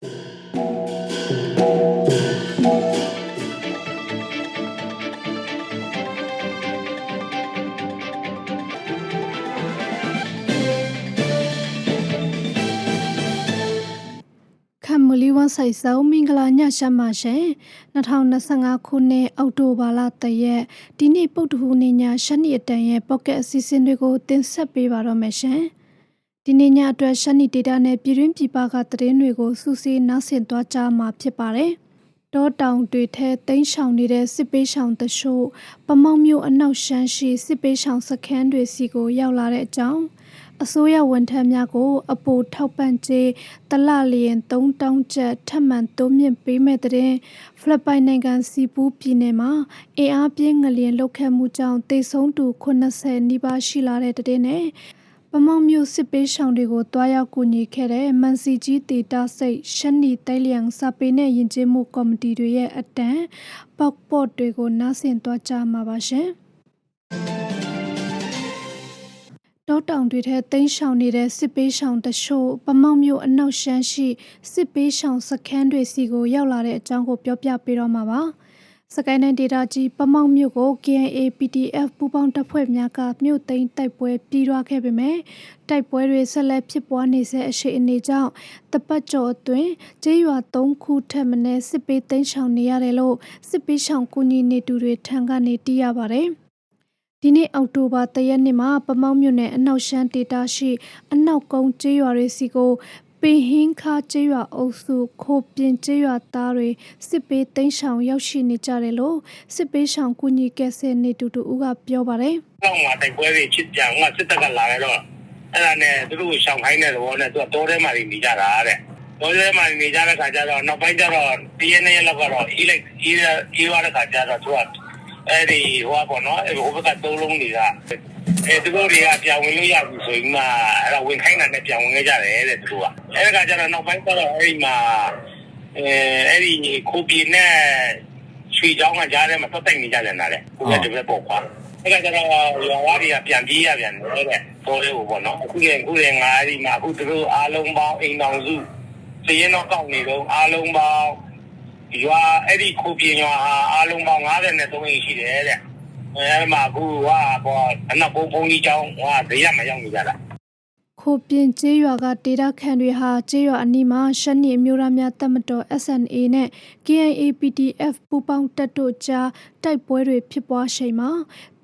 ခံမလီဝန်ဆိုင်စောင်းမင်္ဂလာညရှမ်းပါရှင်2025ခုနှစ်အောက်တိုဘာလတရက်ဒီနေ့ပုတ်တဟူနေ့ညရှမ်းနီအတန်ရဲ့ပေါ့ကက်အစီအစဉ်တွေကိုတင်ဆက်ပေးပါတော့မယ်ရှင် ဒီနေ့ညအတွက်ရှမ်းနီဒေတာနဲ့ပြည်တွင်းပြည်ပကသတင်းတွေကိုစူးစီးနားဆင်သွားကြမှာဖြစ်ပါတယ်တောတောင်တွေထဲတိမ်းရှောင်နေတဲ့စစ်ပေးရှောင်တချို့ပမောက်မြို့အနောက်ရှမ်းရှိစစ်ပေးရှောင်စခန်းတွေစီကိုရောက်လာတဲ့အကြောင်းအစိုးရဝန်ထမ်းများကိုအပိုထောက်ပံ့ကြေးတလလျင်3000ကျပ်ထပ်မံတိုးမြင့်ပေးမဲ့တဲ့ဖိလစ်ပိုင်နိုင်ငံစီပူးပြည်နယ်မှာအင်အားပြင်းငလျင်လှုပ်ခတ်မှုကြောင့်တေဆုံးသူ80နီးပါးရှိလာတဲ့တဲ့နဲ့ ပမောင်မျိုးစစ်ပေးရှောင်တွေကိုတွားရောက်ကူညီခဲ့တဲ့မန်စီကြီးတေတာစိတ်ရှန်နီတိုင်လျံစာပေနဲ့ယဉ်ကျေးမှုကော်မတီတွေရဲ့အတန်းပေါက်ပေါ့တွေကိုနားဆင်သွားကြမှာပါရှင်။တောတောင်တွေထဲတိမ်းရှောင်နေတဲ့စစ်ပေးရှောင်တချို့ပမောက်မြို့အနောက်ရှမ်းရှိစစ်ပေးရှောင်စခန်းတွေစီကိုရောက်လာတဲ့အကြောင်းကိုပြောပြပေးတော့မှာပါ။ စကိုင်းတိုင်းဒေသကြီးပမောက်မြို့ကို KNA PDF ပူးပေါင်းတပ်ဖွဲ့များကမြို့သိမ်းတိုက်ပွဲပြီးရွာခဲ့ပေမဲ့တိုက်ပွဲတွေဆက်လက်ဖြစ်ပွားနေဆဲအရှိအနေကြောင့်တပတ်ကျော်အတွင်းကျေးရွာ၃ခုထက်မနည်းစစ်ပေးသိမ်းရှောင်နေရတယ်လို့စစ်ပေးရှောင်ကူညီနေသူတွေထံကနေသိရပါတယ်။ဒီနေ့အောက်တိုဘာ၁ရက်နေ့မှာပမောက်မြို့နယ်အနောက်ရှမ်းဒေတာရှိအနောက်ကုန်းကျေးရွာတွေစီကို ပင်ဟင်းခါကျေးရွာအုပ်စုခိုပြင်ကျေးရွာသားတွေစစ်ပေးသိမ်းဆောင်ရောက်ရှိနေကြတယ်လို့စစ်ပေးဆောင်ကုညီကဲဆဲနေတူတူဦးကပြောပါတယ်။နောက်မှာတိုက်ပွဲတွေချစ်ကြံကစစ်တပ်ကလာရတော့အဲ့ဒါနဲ့သူတို့ရှောင်ခိုင်းတဲ့သဘောနဲ့သူကတောထဲမှာနေကြတာတဲ့။တောထဲမှာနေကြတဲ့ခါကျတော့နောက်ပိုင်းကျတော့တရက်နဲ့ရက်လောက်ကတော့အေးလိုက်အေးအေးရတဲ့ခါကျတော့သူကအဲ့ဒီဟိုပေါ့နော်အဲ့ဟိုဘက်ကသုံးလုံးတွေက အဲသူတို့တွေကပြန်ဝင်လို့ရပြီဆိုရင်မှအဲ့ဒါဝင်ခိုင်းတာနဲ့ပြန်ဝင်ခဲ့ကြတယ်တဲ့သူတို့ကအဲ့ဒါကကျတော့နောက်ပိုင်းကျတော့အဲ့ဒီမှာအဲအဲ့ဒီခိုးပြင်းနဲ့ရွှေချောင်းကကြားထဲမှာတက်တိုက်နေကြတယ်နားလေကိုယ်ကတည်းကပေါ့ကွာအဲ့ဒါကျတော့ရွာသားတွေကပြန်ပြေးရပြန်တယ်တဲ့ပေါ်လေးကိုပေါ့နော်အခုကအခုလည်းငါအဲ့ဒီမှာအခုသူတို့အားလုံးပေါင်းအိမ်တော်စုစည်ရင်တော့ကောက်နေတော့အားလုံးပေါင်းရွာအဲ့ဒီခိုးပြင်းရွာဟာအားလုံးပေါင်း93အိမ်ရှိတယ်တဲ့ အဲ့မှာအခုဟာပေါ့အနောက်ဘုံဘုံကြီးကျောင်းဟာဒေရမရောက်နေကြတာခိုပြင်ကျေးရွာကဒေတာခန်တွေဟာကျေးရွာအနီးမှာရှမ်းနီအမျိုးသားများတပ်မတော် SNA နဲ့ KNA PDF ပူးပေါင်းတပ်တို့ကြားတိုက်ပွဲတွေဖြစ်ပွားချိန်မှာ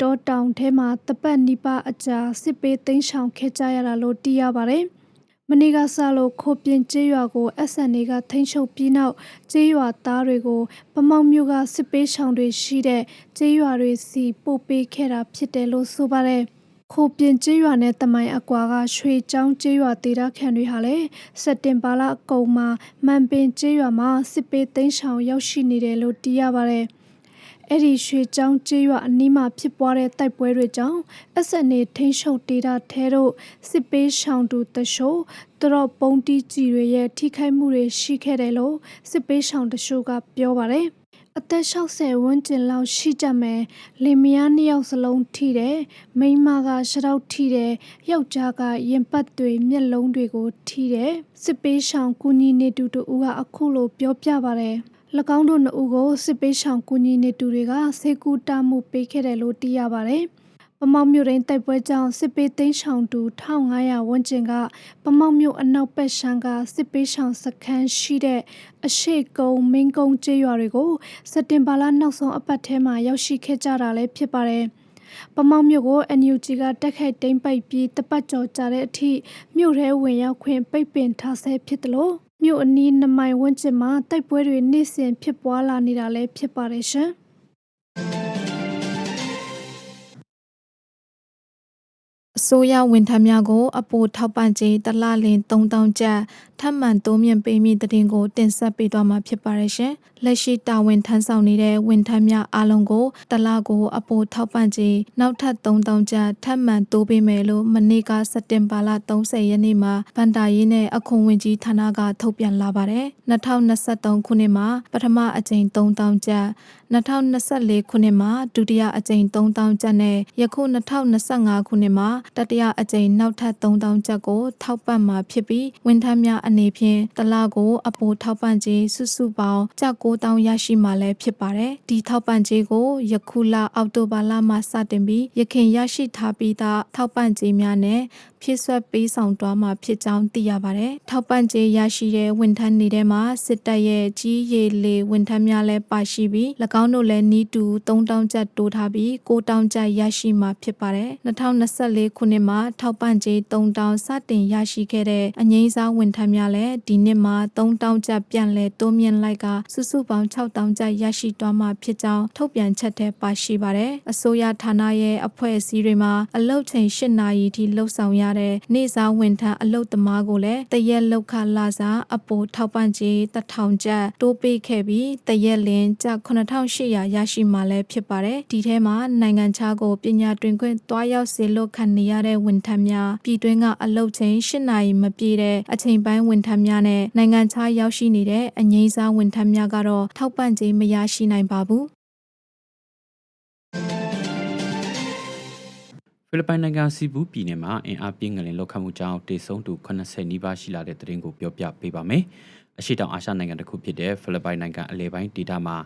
တောတောင်ထဲမှာတပတ်နိပအကြာစစ်ပေးသိမ်းဆောင်ခဲ့ကြရတာလို့သိရပါတယ်။ မနေ့ကစလို့ခိုပြင်ကျေးရွာကို SNA ကထိန်းချုပ်ပြီးနောက်ကျေးရွာသားတွေကိုပမောက်မြို့ကစစ်ပေးဆောင်တွေရှိတဲ့ကျေးရွာတွေစီပို့ပေးခဲ့တာဖြစ်တယ်လို့ဆိုပါတယ်။ခိုပြင်ကျေးရွာနဲ့တမိုင်အကွာကရွှေချောင်းကျေးရွာဒေတာခန်တွေဟာလည်းစက်တင်ဘာလအကုန်မှာမန်ပင်ကျေးရွာမှာစစ်ပေးသိမ်းဆောင်ရောက်ရှိနေတယ်လို့သိရပါတယ်။ အဲ့ဒီရွှေချောင်းကျေးရွာအနီးမှာဖြစ်ပွားတဲ့တိုက်ပွဲတွေကြောင့် SNA ထိန်းချုပ်ဒေတာထဲတို့စစ်ပေးရှောင်သူတချို့သူတို့ပုံတီးကြီးတွေရဲ့ထိခိုက်မှုတွေရှိခဲ့တယ်လို့စစ်ပေးရှောင်တချို့ကပြောပါတယ်။အသက်60ဝန်းကျင်လောက်ရှိကြမယ်လင်မယားနှစ်ယောက်စလုံးထိတယ်မိန်းမကရှရောက်ထိတယ်ယောက်ျားကရင်ပတ်တွေမျက်လုံးတွေကိုထိတယ်စစ်ပေးရှောင်ကူညီနေတူတူဦးကအခုလိုပြောပြပါတယ်၎ င်းတို့နှစ်ဦးကိုစစ်ပေးရှောင်ကူညီနေတူတွေကစေကူတာမှုပေးခဲ့တယ်လို့သိရပါတယ်ပမောက်မြို့ရင်းတိုက်ပွဲကြောင့်စစ်ပေးသိမ်းရှောင်သူ1500ဝန်းကျင်ကပမောက်မြို့အနောက်ဘက်ရှမ်းကစစ်ပေးရှောင်စခန်းရှိတဲ့အရှိကုံမင်းကုန်းကျေးရွာတွေကိုစက်တင်ဘာလနောက်ဆုံးအပတ်ထဲမှာရောက်ရှိခဲ့ကြတာလည်းဖြစ်ပါတယ်။ပမောက်မြို့ကို NUG ကတက်ခိုက်တိမ့်ပိုက်ပြီးတပတ်ကျော်ကြာတဲ့အထိမြို့ထဲဝင်ရောက်ခွင့်ပိတ်ပင်ထားဆဲဖြစ်တယ်လို့ မြို့အနီးနမိုင်ဝန်းကျင်မှာ တိုက်ပွဲတွေ နေ့စဉ်ဖြစ်ပွားလာနေတာလည်း ဖြစ်ပါတယ်ရှင်။ စိုးရဝန်ထမ်းများကို အပိုထောက်ပံ့ကြေးတစ်လလင်3000ကျပ်ထပ်မံတိုးမြင့်ပေးမည့်တည်င်းကိုတင်ဆက်ပေးသွားမှာဖြစ်ပါတယ်ရှင်။လက်ရှိတာဝန်ထမ်းဆောင်နေတဲ့ဝန်ထမ်းများအားလုံးကိုတစ်လကို အပိုထောက်ပံ့ကြေးနောက်ထပ်3000ကျပ်ထပ်မံတိုးပေးမယ်လို့မနေ့ကစက်တင်ဘာလ30ရက်နေ့မှာဗန်တာရေးနဲ့အခွန်ဝင်ကြီးဌာနကထုတ်ပြန်လာပါတယ်။2023ခုနှစ်မှာပထမအကြိမ်3000ကျပ်2024ခုနှစ်မှာဒုတိယအကြိမ်3000ကျပ်နဲ့ယခု2025ခုနှစ်မှာတတိယအကြိမ်နောက်ထပ်3000ကျပ်ကိုထောက်ပံ့မှာဖြစ်ပြီးဝန်ထမ်းများအနေဖြင့်တစ်လကိုအပိုထောက်ပံ့ကြေးစုစုပေါင်းကျပ်9000ရရှိမှာလည်းဖြစ်ပါတယ်ဒီထောက်ပံ့ကြေးကိုယခုလအောက်တိုဘာလမှစတင်ပြီးရခင်ရရှိထားပြီးသားထောက်ပံ့ကြေးများနဲ့ ဖြည့်ဆွက်ပေးဆောင်သွားမှာဖြစ်ကြောင်းသိရပါတယ်။ထောက်ပံ့ကြေးရရှိတဲ့ဝန်ထမ်းတွေထဲမှာစစ်တပ်ရဲ့ကြီးရည်လေဝန်ထမ်းများလည်းပါရှိပြီး၎င်းတို့လည်းနီးတူ3000ကျပ်တိုးထားပြီး9000ကျပ်ရရှိမှာဖြစ်ပါတယ်။2024ခုနှစ်မှာထောက်ပံ့ကြေး3000စတင်ရရှိခဲ့တဲ့အငိမ့်စားဝန်ထမ်းများလည်းဒီနှစ်မှာ3000ကျပ်ပြန်လည်တိုးမြင့်လိုက်ကစုစုပေါင်း6000ကျပ်ရရှိသွားမှာဖြစ်ကြောင်းထုတ်ပြန်ချက်ထဲပါရှိပါတယ်။အစိုးရဌာနရဲ့အဖွဲ့အစည်းတွေမှာအလုပ်ချိန်8နာရီထိလှုပ်ဆောင်ရတဲ့နေ့စားဝန်ထမ်းအလုပ်သမားကိုလည်းတရက်လောက်ခလာစားအပိုထောက်ပံ့ကြေး1000ကျပ်တိုးပေးခဲ့ပြီးတရက်လင်ကျပ်9800ရရှိမှလည်းဖြစ်ပါတယ်။ဒီထဲမှာနိုင်ငံခြားကိုပညာတွင်ခွင့်တွားရောက်စေလို့ခံနေရတဲ့ဝန်ထမ်းများပြည်တွင်းကအလုပ်ချိန်8နာရီမပြည့်တဲ့အချိန်ပိုင်းဝန်ထမ်းများနဲ့နိုင်ငံခြားရောက်ရှိနေတဲ့အငိမ့်စားဝန်ထမ်းများကတော့ထောက်ပံ့ကြေးမရရှိနိုင်ပါဘူး။ လစ်ပိုင်နိုင်ငံစီဘူးပြည်နယ်မှာအင်အားပြင်းငလင်လောက်ခတ်မှုကြောင့်တေဆုံးသူ80နီးပါးရှိလာတဲ့တဲ့ရင်ကိုပြောပြပေးပါမယ်။အရှိတောင်အာရှနိုင်ငံတစ်ခုဖြစ်တဲ့ဖိလစ်ပိုင်နိုင်ငံအလဲပိုင်းဒေသမှာ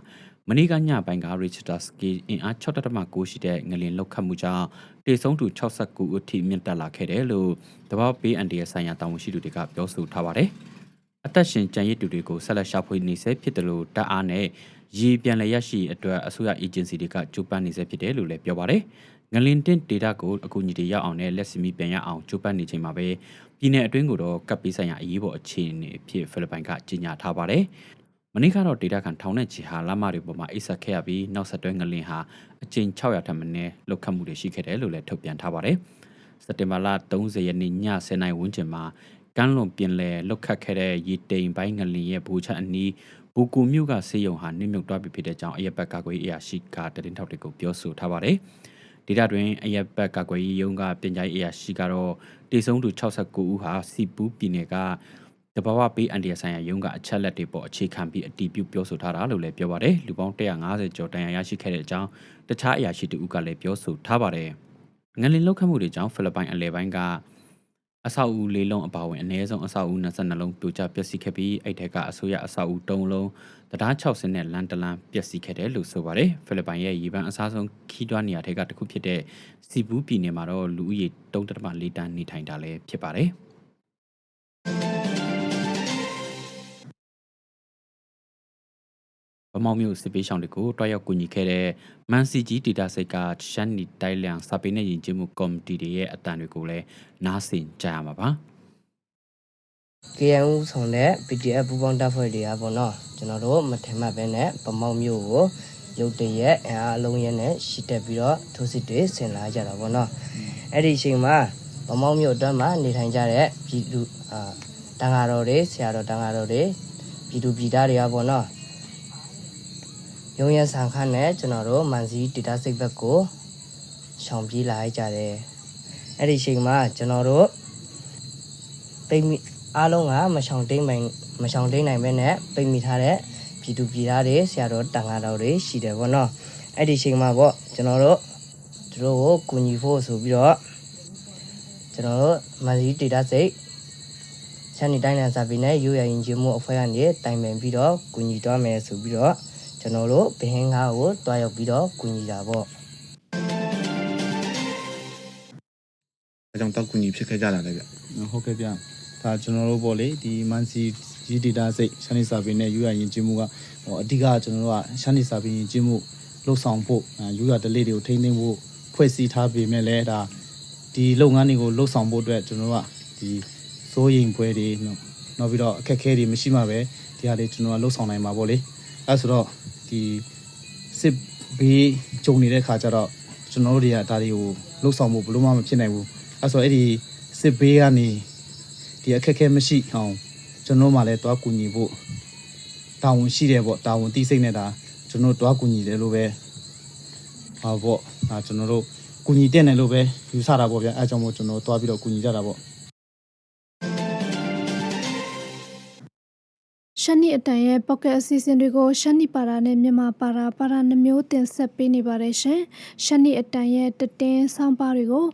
မနေ့ကညပိုင်းက Richter scale အင်အား6.9ရှိတဲ့ငလင်လောက်ခတ်မှုကြောင့်တေဆုံးသူ69ဦးထိမြင့်တက်လာခဲ့တယ်လို့တဘာပေးအန်ဒီရဲ့ဆိုင်ရာတာဝန်ရှိသူတွေကပြောဆိုထားပါတယ်။အသက်ရှင်ကြံရစ်သူတွေကိုဆက်လက်ရှာဖွေနေဆဲဖြစ်တယ်လို့တပ်အားနဲ့ရေပြန်လည်ရရှိအတွက်အစိုးရအေဂျင်စီတွေကကြိုးပမ်းနေဆဲဖြစ်တယ်လို့လည်းပြောပါတယ်။ ငလင်တင်ဒေတာကိုအကူအညီတွေရောက်အောင်နဲ့လက်စမီပြန်ရအောင်ကြိုးပမ်းနေချိန်မှာပဲပြည်내အတွင်းကိုတော့ကပ်ပေးဆိုင်ရာအရေးပေါ်အခြေအနေအဖြစ်ဖိလစ်ပိုင်ကကြေညာထားပါတယ်။မနေ့ကတော့ဒေတာခံထောင်နဲ့ချီဟာလမ်းမတွေပေါ်မှာအိတ်ဆက်ခဲ့ရပြီးနောက်ဆက်တွဲငလင်ဟာအကြိမ်600ထက်မနည်းလောက်ခတ်မှုတွေရှိခဲ့တယ်လို့လည်းထုတ်ပြန်ထားပါတယ်။စက်တင်ဘာလ30ရက်နေ့ည10:00နာရီဝန်းကျင်မှာကမ်းလွန်ပြင်လယ်လုတ်ခတ်ခဲ့တဲ့ရေတိမ်ပိုင်းငလင်ရဲ့ဘူချအနီးဘူကူမြို့ကဆေးရုံဟာနှိမ့်မြုပ်သွားပြီဖြစ်တဲ့ကြောင်းအရက်ဘက်ကာကွယ်ရေးအရာရှိကတရင်ထောက်တွေကိုပြောဆိုထားပါတယ်။ ဒေတာတွင်အရက်ဘက်ကာကွယ်ရေးရုံးကပြင်ကြားရေးအရာရှိကတော့တေဆုံးသူ69ဦးဟာစီပူးပြည်နယ်ကတဘာဝပေးအန်ဒီယဆိုင်ရာရုံးကအချက်လက်တွေပေါ်အခြေခံပြီးအတီးပြုပြောဆိုထားတာလို့လည်းပြောပါတယ်။လူပေါင်း150ကျော်တန်ရာရရှိခဲ့တဲ့အကြောင်းတခြားအရာရှိတူကလည်းပြောဆိုထားပါတယ်။ငလင်လောက်ခတ်မှုတွေကြောင့်ဖိလစ်ပိုင်အလဲပိုင်းက အဆောက်အဦလေးလုံးအပါအဝင်အနည်းဆုံးအဆောက်အဦ22လုံးပြိုကျပျက်စီးခဲ့ပြီးအဲ့ထက်ကအစိုးရအဆောက်အဦ3လုံးတရား6ဆင်းနဲ့လန်တလန်ပျက်စီးခဲ့တယ်လို့ဆိုပါတယ်ဖိလစ်ပိုင်ရဲ့ရေပန်းအစားဆုံးခီးတွားနေရာတွေကတစ်ခုဖြစ်တဲ့စီဘူးပြည်နယ်မှာတော့လူဦးရေ3.4တန်းနေထိုင်တာလည်းဖြစ်ပါတယ် မောင်မျိုးစစ်ပေးဆောင်တွေကိုတွားရောက်ကူညီခဲ့တဲ့မန်စီဂျီဒေတာစိတ်ကရှမ်းနီတိုင်လန်စာပေနဲ့ယဉ်ကျေးမှုကော်မတီတွေရဲ့အတန်တွေကိုလည်းနားဆင်ကြရမှာပါ KNU ဆောင်တဲ့ PDF ပူပေါင်းတပ်ဖွဲ့တွေကပေါ့နော်ကျွန်တော်တို့မထင်မှတ်ပဲနဲ့ဗမောက်မျိုးကိုရုတ်တရက်အင်အားအလုံးရဲနဲ့ရှီတက်ပြီးတော့ထိုးစစ်တွေဆင်လာကြတာပေါ့နော်အဲ့ဒီအချိန်မှာဗမောက်မျိုးအတွက်မှာနေထိုင်ကြတဲ့ပြည်သူအာတန်ဃာတော်တွေဆရာတော်တန်ဃာတော်တွေပြည်သူပြည်သားတွေကပေါ့နော် ရုံရဆန်ခန့်နဲ့ကျွန်တော်တို့မန်စီဒေတာစိတ်ဘက်ကိုရှောင်ပြေးလာကြတယ်အဲ့ဒီအချိန်မှာကျွန်တော်တို့ပိတ်မိအားလုံးကမရှောင်တိန်နိုင်မရှောင်တိန်နိုင်ပဲနဲ့ပိတ်မိထားတဲ့ပြည်သူပြည်သားတွေဆရာတော်တန်ဃာတော်တွေရှိတယ်ပေါ့နော်အဲ့ဒီချိန်မှာပေါ့ကျွန်တော်တို့သူတို့ကိုကူညီဖို့ဆိုပြီးတော့ကျွန်တော်တို့မန်စီဒေတာစိတ်ချန်နီတိုင်းလန်စာပေနဲ့ရိုးရရင်ချင်းမှုအဖွဲ့ကနေတိုင်ပင်ပြီးတော့ကူညီသွားမယ်ဆိုပြီးတော့ ကျွန်တော်တို့ဘဟင်းကားကိုတွားရောက်ပြီးတော့ကူညီတာပေါ့အဲကြောင့်တောက်ကူညီဖြစ်ခဲ့ကြတာလေဗျဟုတ်ကဲ့ဗျဒါကျွန်တော်တို့ပေါ့လေဒီမန်စီဂျီဒေတာစိတ်ရှမ်းနေစာပေနဲ့ယူရရင်ကျင်းမှုကဟိုအဓိကကျွန်တော်တို့ကရှမ်းနေစာပေရင်ကျင်းမှုလှုပ်ဆောင်ဖို့ယူရဒလေးတွေကိုထိန်းသိမ်းဖို့ဖွဲ့စည်းထားပေမဲ့လည်းဒါဒီလုပ်ငန်းတွေကိုလှုပ်ဆောင်ဖို့အတွက်ကျွန်တော်တို့ကဒီစိုးရင်ပွဲတွေနော်နောက်ပြီးတော့အခက်အခဲတွေမရှိမှပဲဒီဟာတွေကျွန်တော်ကလှုပ်ဆောင်နိုင်မှာပေါ့လေ အဲဆိုတော့ဒီစစ်ဘေးကြုံနေတဲ့ခါကျတော့ကျွန်တော်တို့တွေကဒါတွေကိုလှုပ်ဆောင်ဖို့ဘယ်လို့မှမဖြစ်နိုင်ဘူးအဲဆိုတော့အဲ့ဒီစစ်ဘေးကနေဒီအခက်အခဲမရှိအောင်ကျွန်တော်မှလည်းတွားကူညီဖို့တာဝန်ရှိတယ်ပေါ့တာဝန်သိစိတ်နဲ့ဒါကျွန်တော်တွားကူညီတယ်လို့ပဲဟာပေါ့ဒါကျွန်တော်တို့ကူညီတဲ့နယ်လို့ပဲယူဆတာပေါ့ဗျအဲအကြောင့်မို့ကျွန်တော်တွားပြီးတော့ကူညီကြတာပေါ့ ရှမ်းနီအတန်ရဲ့ပေါ့ကက်အစီအစဉ်တွေကိုရှမ်းနီပါတာနဲ့မြန်မာပါတာပါတာနှမျိုးတင်ဆက်ပေးနေပါတယ်ရှင်။ရှမ်းနီအတန်ရဲ့တည်င်းဆောင်းပါးတွေကို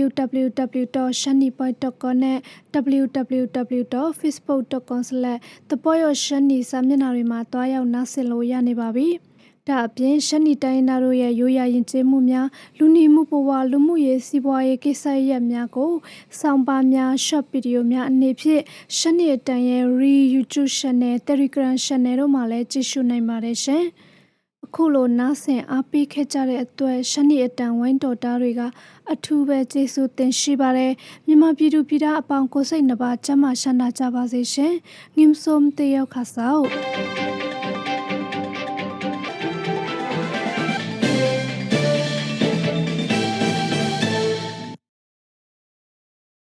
www.shanipoint.com နဲ့ www.facebook.com/thepoyoshanni စာမျက်နှာတွေမှာတွားရောက်နားဆင်လို့ရနေပါပြီ။ ဒါအပြင်ရှမ်းနီတိုင်းသားတို့ရဲ့ရိုးရာယဉ်ကျေးမှုများလူနေမှုဘဝလူမှုရေးစီးပွားရေးကိစ္စရပ်များကိုစောင့်ပါများ short video များအနေဖြင့်ရှမ်းနီအတန်ရဲ့ re YouTube channel Telegram channel တို့မှာလည်းကြည့်ရှုနိုင်ပါတယ်ရှင်။အခုလိုနားဆင်အားပေးခဲ့ကြတဲ့အတွက်ရှမ်းနီအတန်ဝိုင်းတော်သားတွေကအထူးပဲကျေးဇူးတင်ရှိပါတယ်မြန်မာပြည်သူပြည်သားအပေါင်းကိုစိတ်နှပါကျမ်းမာရှမ်းသာကြပါစေရှင်ငိမ့်စုံတယောက်ခါဆောက်